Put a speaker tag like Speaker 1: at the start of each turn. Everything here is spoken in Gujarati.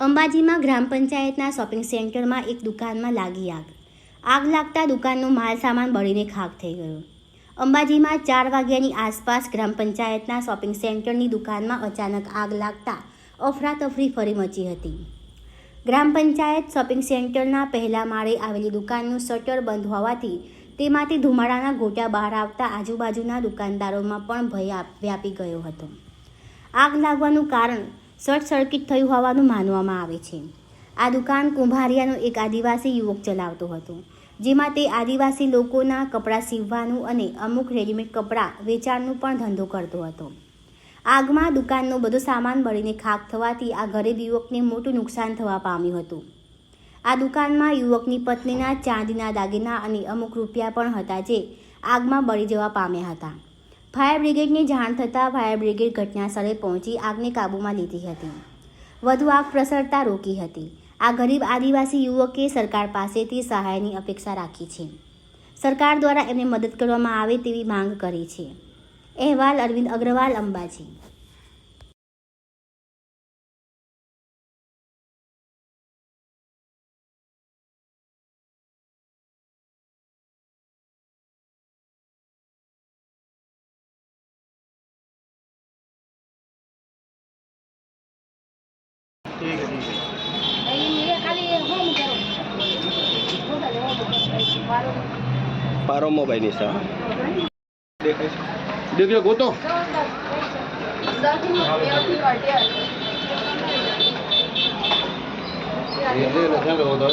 Speaker 1: અંબાજીમાં ગ્રામ પંચાયતના શોપિંગ સેન્ટરમાં એક દુકાનમાં લાગી આગ. આગ લાગતા દુકાનનો માલ સામાન બળીને ખાક થઈ ગયો. અંબાજીમાં ચાર વાગ્યાની આસપાસ ગ્રામ પંચાયતના શોપિંગ સેન્ટરની દુકાનમાં અચાનક આગ લાગતા અફરાતફરી ફરી મચી હતી. ગ્રામ પંચાયત શોપિંગ સેન્ટરના પહેલા માળે આવેલી દુકાનનું શટર બંધ હોવાથી તેમાંથી ધુમાડાના ગોટા બહાર આવતા આજુબાજુના દુકાનદારોમાં પણ ભય વ્યાપી ગયો હતો. આગ લાગવાનું કારણ શોર્ટ સર્કિટ થયું હોવાનું માનવામાં આવે છે. આ દુકાન કુંભારિયાનો એક આદિવાસી યુવક ચલાવતો હતો, જેમાં તે આદિવાસી લોકોના કપડાં સીવવાનું અને અમુક રેડીમેડ કપડાં વેચાણનું પણ ધંધો કરતો હતો. આગમાં દુકાનનો બધો સામાન બળીને ખાક થવાથી આ ગરીબ યુવકને મોટું નુકસાન થવા પામ્યું હતું. આ દુકાનમાં યુવકની પત્નીના ચાંદીના દાગીના અને અમુક રૂપિયા પણ હતા જે આગમાં બળી જવા પામ્યા હતા. ફાયર બ્રિગેડની જાણ થતાં ફાયર બ્રિગેડ ઘટના સ્થળે પહોંચી આગને કાબૂમાં લીધી હતી. વધુ આગ પ્રસરતા રોકી હતી. આ ગરીબ આદિવાસી યુવકે સરકાર પાસેથી સહાયની અપેક્ષા રાખી છે. સરકાર દ્વારા એમને મદદ કરવામાં આવે તેવી માંગ કરી છે. અહેવાલ અરવિંદ અગ્રવાલ અંબાજી.
Speaker 2: ठीक है ठीक है
Speaker 3: ये खाली होम करो होटल होम करो मारो
Speaker 2: પારો મોબાઈલ ની સા દેખાય છે દેખ્યો ગોતો
Speaker 3: દર્શન વ્યવસ્થિત કાઢ્યા
Speaker 2: એ લે લે ચાલો ગોતો